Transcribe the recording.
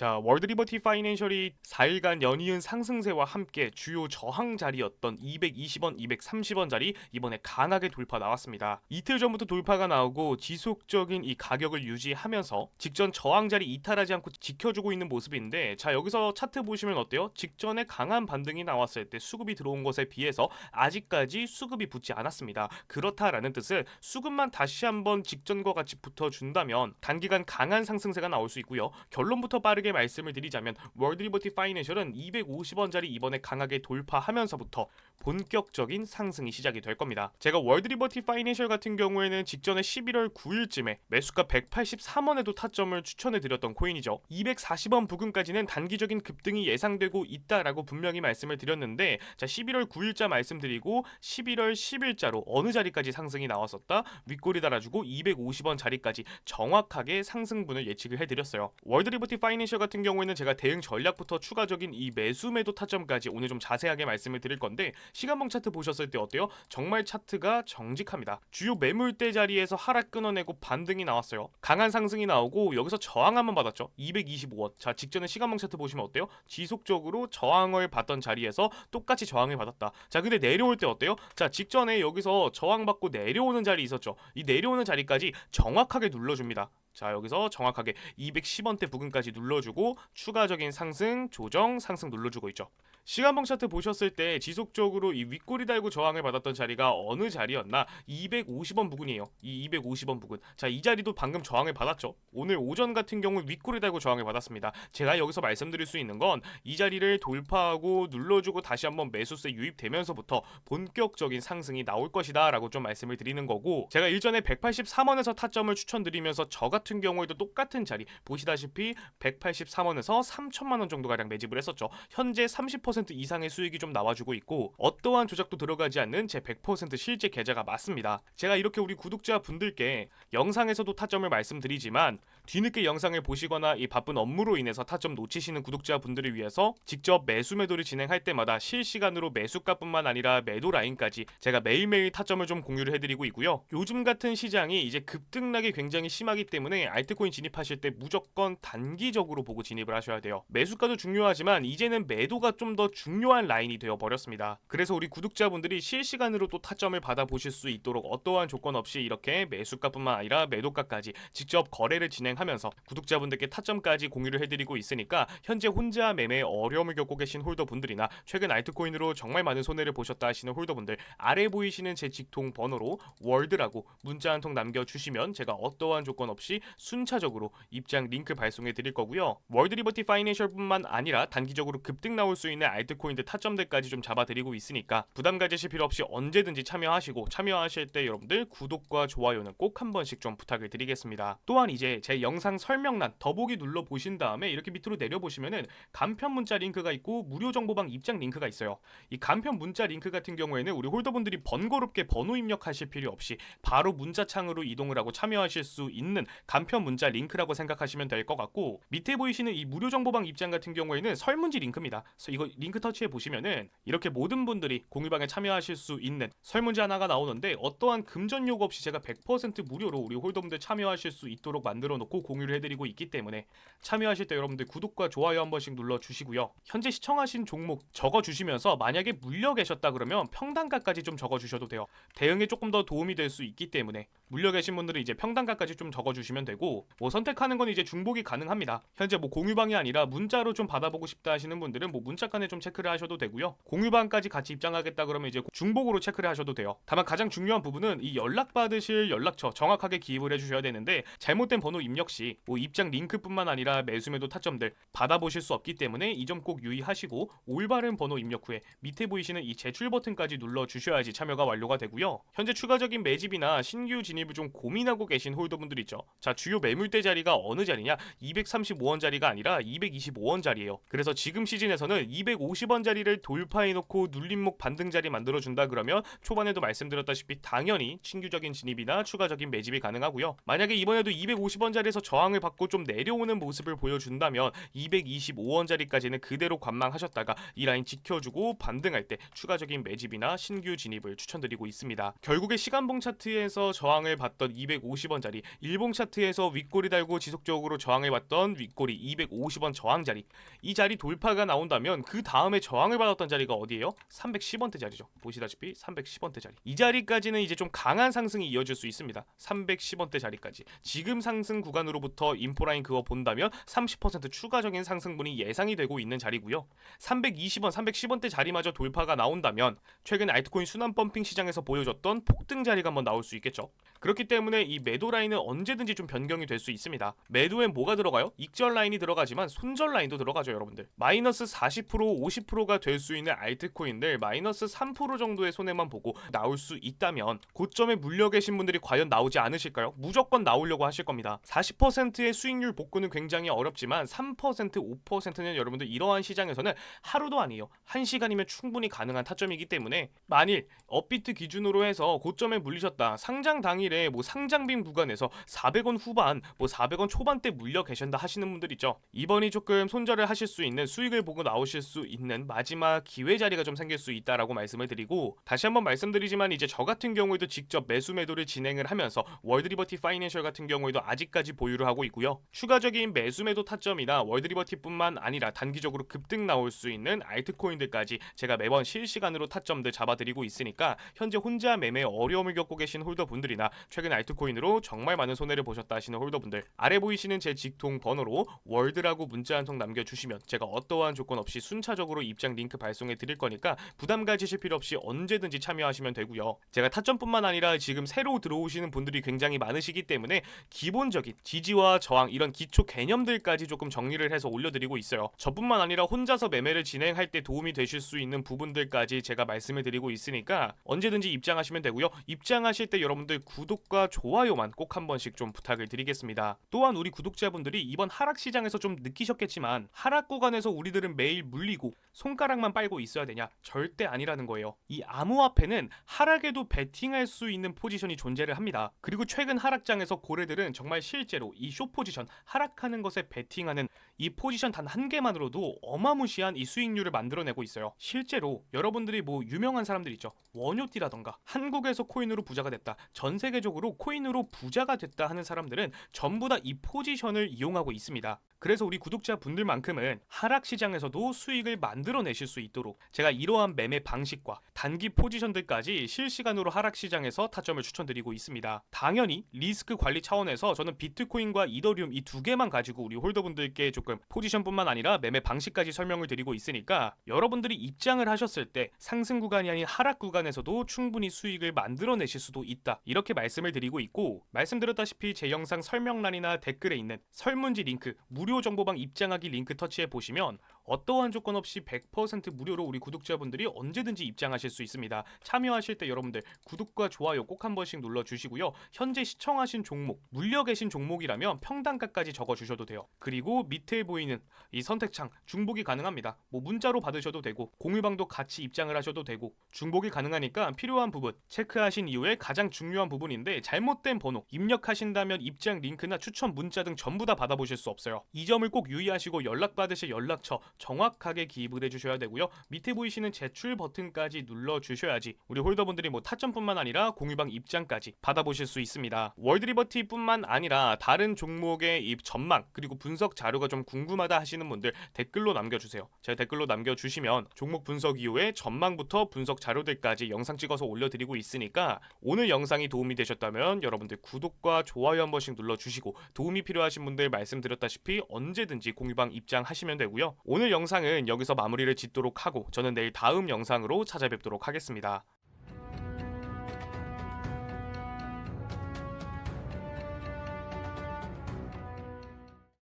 자, 월드 리버티 파이낸셜이 4일간 연이은 상승세와 함께 주요 저항 자리였던 220원, 230원 자리 이번에 강하게 돌파 나왔습니다. 이틀 전부터 돌파가 나오고 지속적인 이 가격을 유지하면서 직전 저항 자리 이탈하지 않고 지켜주고 있는 모습인데 자, 여기서 차트 보시면 어때요? 직전에 강한 반등이 나왔을 때 수급이 들어온 것에 비해서 아직까지 수급이 붙지 않았습니다. 그렇다라는 뜻은 수급만 다시 한번 직전과 같이 붙어 준다면 단기간 강한 상승세가 나올 수 있고요. 결론부터 빠르게 말씀을 드리자면 월드 리버티 파이낸셜은 250원짜리 이번에 강하게 돌파하면서부터 본격적인 상승이 시작이 될 겁니다. 제가 월드 리버티 파이낸셜 같은 경우에는 직전에 11월 9일쯤에 매수가 183원에도 타점을 추천해 드렸던 코인이죠. 240원 부근까지는 단기적인 급등이 예상되고 있다라고 분명히 말씀을 드렸는데 자 11월 9일자 말씀드리고 11월 10일자로 어느 자리까지 상승이 나왔었다 윗골이 달아주고 250원 자리까지 정확하게 상승분을 예측을 해드렸어요. 월드 리버티 파이낸셜 같은 경우에는 제가 대응 전략부터 추가적인 이 매수 매도 타점까지 오늘 좀 자세하게 말씀을 드릴 건데 시간봉 차트 보셨을 때 어때요? 정말 차트가 정직합니다. 주요 매물대 자리에서 하락 끊어내고 반등이 나왔어요. 강한 상승이 나오고 여기서 저항 한번 받았죠. 225원. 자 직전에 시간봉 차트 보시면 어때요? 지속적으로 저항을 받던 자리에서 똑같이 저항을 받았다. 자 근데 내려올 때 어때요? 자 직전에 여기서 저항받고 내려오는 자리 있었죠. 이 내려오는 자리까지 정확하게 눌러줍니다. 자 여기서 정확하게 210원대 부근까지 눌러주고 추가적인 상승 조정 상승 눌러주고 있죠. 시간봉 차트 보셨을 때 지속적으로 이 윗꼬리 달고 저항을 받았던 자리가 어느 자리였나 250원 부근이에요. 이 250원 부근. 자 이 자리도 방금 저항을 받았죠. 오늘 오전 같은 경우 윗꼬리 달고 저항을 받았습니다. 제가 여기서 말씀드릴 수 있는 건 이 자리를 돌파하고 눌러주고 다시 한번 매수세 유입되면서부터 본격적인 상승이 나올 것이다라고 좀 말씀을 드리는 거고 제가 일전에 183원에서 타점을 추천드리면서 저 같은 경우에도 똑같은 자리 보시다시피 183원에서 3천만 원 정도 가량 매집을 했었죠. 현재 30% 이상의 수익이 좀 나와주고 있고 어떠한 조작도 들어가지 않는 제 100% 실제 계좌가 맞습니다. 제가 이렇게 우리 구독자 분들께 영상에서도 타점을 말씀드리지만 뒤늦게 영상을 보시거나 이 바쁜 업무로 인해서 타점 놓치시는 구독자 분들을 위해서 직접 매수 매도를 진행할 때마다 실시간으로 매수가뿐만 아니라 매도 라인까지 제가 매일매일 타점을 좀 공유를 해드리고 있고요. 요즘 같은 시장이 이제 급등락이 굉장히 심하기 때문에 알트코인 진입하실 때 무조건 단기적으로 보고 진입을 하셔야 돼요. 매수가도 중요하지만 이제는 매도가 좀 더 중요한 라인이 되어 버렸습니다. 그래서 우리 구독자분들이 실시간으로 또 타점을 받아 보실 수 있도록 어떠한 조건 없이 이렇게 매수가뿐만 아니라 매도가까지 직접 거래를 진행하면서 구독자분들께 타점까지 공유를 해드리고 있으니까 현재 혼자 매매에 어려움을 겪고 계신 홀더분들이나 최근 알트코인으로 정말 많은 손해를 보셨다 하시는 홀더분들 아래 보이시는 제 직통 번호로 월드라고 문자 한 통 남겨주시면 제가 어떠한 조건 없이 순차적으로 입장 링크 발송해 드릴 거고요. 월드 리버티 파이낸셜뿐만 아니라 단기적으로 급등 나올 수 있는 알트코인들 타점들까지 좀 잡아드리고 있으니까 부담 가지실 필요 없이 언제든지 참여하시고 참여하실 때 여러분들 구독과 좋아요는 꼭 한 번씩 좀 부탁을 드리겠습니다. 또한 이제 제 영상 설명란 더보기 눌러 보신 다음에 이렇게 밑으로 내려 보시면은 간편 문자 링크가 있고 무료 정보방 입장 링크가 있어요. 이 간편 문자 링크 같은 경우에는 우리 홀더분들이 번거롭게 번호 입력하실 필요 없이 바로 문자창으로 이동을 하고 참여하실 수 있는 간편 문자 링크라고 생각하시면 될 것 같고 밑에 보이시는 이 무료 정보방 입장 같은 경우에는 설문지 링크입니다. 그래서 이거 링크 터치해 보시면은 이렇게 모든 분들이 공유방에 참여하실 수 있는 설문지 하나가 나오는데 어떠한 금전 요구 없이 제가 100% 무료로 우리 홀더분들 참여하실 수 있도록 만들어 놓고 공유를 해드리고 있기 때문에 참여하실 때 여러분들 구독과 좋아요 한 번씩 눌러 주시고요. 현재 시청하신 종목 적어 주시면서 만약에 물려 계셨다 그러면 평단가까지 좀 적어 주셔도 돼요. 대응에 조금 더 도움이 될 수 있기 때문에 물려 계신 분들은 이제 평단가까지 좀 적어 주시면 되고 뭐 선택하는 건 이제 중복이 가능합니다. 현재 뭐 공유방이 아니라 문자로 좀 받아보고 싶다 하시는 분들은 뭐 문자 칸에 좀 체크를 하셔도 되고요. 공유방까지 같이 입장하겠다 그러면 이제 중복으로 체크를 하셔도 돼요. 다만 가장 중요한 부분은 이 연락 받으실 연락처 정확하게 기입을 해주셔야 되는데 잘못된 번호 입력 시 뭐 입장 링크뿐만 아니라 매수매도 타점들 받아보실 수 없기 때문에 이 점 꼭 유의하시고 올바른 번호 입력 후에 밑에 보이시는 이 제출 버튼까지 눌러 주셔야지 참여가 완료가 되고요. 현재 추가적인 매집이나 신규 진입을 좀 고민하고 계신 홀더분들 있죠. 자 주요 매물대 자리가 어느 자리냐? 235원 자리가 아니라 225원 자리예요. 그래서 지금 시즌에서는 250원 자리를 돌파해 놓고 눌림목 반등 자리 만들어 준다 그러면 초반에도 말씀드렸다시피 당연히 신규적인 진입이나 추가적인 매집이 가능하고요. 만약에 이번에도 250원 자리에서 저항을 받고 좀 내려오는 모습을 보여준다면 225원 자리까지는 그대로 관망하셨다가 이 라인 지켜주고 반등할 때 추가적인 매집이나 신규 진입을 추천드리고 있습니다. 결국에 시간봉 차트에서 저항을 받던 250원 자리, 일봉 차트 차트에서 윗골이 달고 지속적으로 저항해왔던 윗골이 250원 저항 자리 이 자리 돌파가 나온다면 그 다음에 저항을 받았던 자리가 어디예요? 310원대 자리죠. 보시다시피 310원대 자리. 이 자리까지는 이제 좀 강한 상승이 이어질 수 있습니다. 310원대 자리까지. 지금 상승 구간으로부터 인포라인 그거 본다면 30% 추가적인 상승분이 예상이 되고 있는 자리고요. 320원, 310원대 자리마저 돌파가 나온다면 최근 알트코인 순환 펌핑 시장에서 보여줬던 폭등 자리가 한번 나올 수 있겠죠. 그렇기 때문에 이 매도 라인은 언제든지 좀 변경이 될 수 있습니다. 매도엔 뭐가 들어가요? 익절 라인이 들어가지만 손절 라인도 들어가죠, 여러분들. 마이너스 40% 50%가 될 수 있는 알트코인들 마이너스 3% 정도의 손해만 보고 나올 수 있다면 고점에 물려 계신 분들이 과연 나오지 않으실까요? 무조건 나오려고 하실 겁니다. 40%의 수익률 복구는 굉장히 어렵지만 3% 5%는 여러분들 이러한 시장에서는 하루도 아니에요. 한 시간이면 충분히 가능한 타점이기 때문에 만일 업비트 기준으로 해서 고점에 물리셨다. 상장 당일에 뭐 상장빔 구간에서 400원 후반, 뭐 400원 초반대 물려 계신다 하시는 분들 있죠. 이번이 조금 손절을 하실 수 있는 수익을 보고 나오실 수 있는 마지막 기회 자리가 좀 생길 수 있다라고 말씀을 드리고 다시 한번 말씀드리지만 이제 저 같은 경우에도 직접 매수 매도를 진행을 하면서 월드리버티 파이낸셜 같은 경우에도 아직까지 보유를 하고 있고요. 추가적인 매수 매도 타점이나 월드리버티뿐만 아니라 단기적으로 급등 나올 수 있는 알트코인들까지 제가 매번 실시간으로 타점들 잡아드리고 있으니까 현재 혼자 매매 어려움을 겪고 계신 홀더분들이나 최근 알트코인으로 정말 많은 손해를 보셨 다 하시는 홀더분들 아래 보이시는 제 직통 번호로 월드라고 문자 한 통 남겨주시면 제가 어떠한 조건 없이 순차적으로 입장 링크 발송해 드릴 거니까 부담 가지실 필요 없이 언제든지 참여하시면 되고요. 제가 타점뿐만 아니라 지금 새로 들어오시는 분들이 굉장히 많으시기 때문에 기본적인 지지와 저항 이런 기초 개념들까지 조금 정리를 해서 올려드리고 있어요. 저뿐만 아니라 혼자서 매매를 진행할 때 도움이 되실 수 있는 부분들까지 제가 말씀을 드리고 있으니까 언제든지 입장하시면 되고요. 입장하실 때 여러분들 구독과 좋아요만 꼭 한 번씩 좀 부탁 을 드리겠습니다. 또한 우리 구독자분들이 이번 하락 시장에서 좀 느끼셨겠지만 하락 구간에서 우리들은 매일 물리고 손가락만 빨고 있어야 되냐? 절대 아니라는 거예요. 이 암호화폐는 하락에도 베팅할 수 있는 포지션이 존재를 합니다. 그리고 최근 하락장에서 고래들은 정말 실제로 이 쇼 포지션 하락하는 것에 베팅하는 이 포지션 단 한 개만으로도 어마무시한 이 수익률을 만들어내고 있어요. 실제로 여러분들이 뭐 유명한 사람들 있죠. 원효띠라던가 한국에서 코인으로 부자가 됐다. 전 세계적으로 코인으로 부자가 됐다 하는 사람 들은 전부 다 이 포지션을 이용하고 있습니다. 그래서 우리 구독자 분들만큼은 하락 시장에서도 수익을 만들어내실 수 있도록 제가 이러한 매매 방식과 단기 포지션들까지 실시간으로 하락 시장에서 타점을 추천드리고 있습니다. 당연히 리스크 관리 차원에서 저는 비트코인과 이더리움 이 두 개만 가지고 우리 홀더분들께 조금 포지션뿐만 아니라 매매 방식까지 설명을 드리고 있으니까 여러분들이 입장을 하셨을 때 상승 구간이 아닌 하락 구간에서도 충분히 수익을 만들어내실 수도 있다. 이렇게 말씀을 드리고 있고 말씀드렸다시피 제 영상 설명란이나 댓글에 있는 설문지 링크 무료 정보방 입장하기 링크 터치해 보시면 어떠한 조건 없이 100% 무료로 우리 구독자분들이 언제든지 입장하실 수 있습니다. 참여하실 때 여러분들 구독과 좋아요 꼭 한 번씩 눌러 주시고요. 현재 시청하신 종목, 물려 계신 종목이라면 평단가까지 적어 주셔도 돼요. 그리고 밑에 보이는 이 선택창 중복이 가능합니다. 뭐 문자로 받으셔도 되고 공유방도 같이 입장을 하셔도 되고 중복이 가능하니까 필요한 부분 체크하신 이후에 가장 중요한 부분인데 잘못된 번호 입력하신다면 입장 링크나 추천 문자 등 전부 다 받아보실 수 없어요. 이 점을 꼭 유의하시고 연락 받으실 연락처 정확하게 기입을 해주셔야 되고요. 밑에 보이시는 제출 버튼까지 눌러 주셔야지 우리 홀더분들이 뭐 타점뿐만 아니라 공유방 입장까지 받아보실 수 있습니다. 월드리버티뿐만 아니라 다른 종목의 이 전망 그리고 분석 자료가 좀 궁금하다 하시는 분들 댓글로 남겨주세요. 제가 댓글로 남겨주시면 종목 분석 이후에 전망부터 분석 자료들까지 영상 찍어서 올려드리고 있으니까 오늘 영상이 도움이 되셨다면 여러분들 구독과 좋아요 한 번씩 눌러주시고 도움이 필요하신 분들 말씀드렸다시피 언제든지 공유방 입장하시면 되고요. 오늘 영상은 여기서 마무리를 짓도록 하고 저는 내일 다음 영상으로 찾아뵙도록 하겠습니다.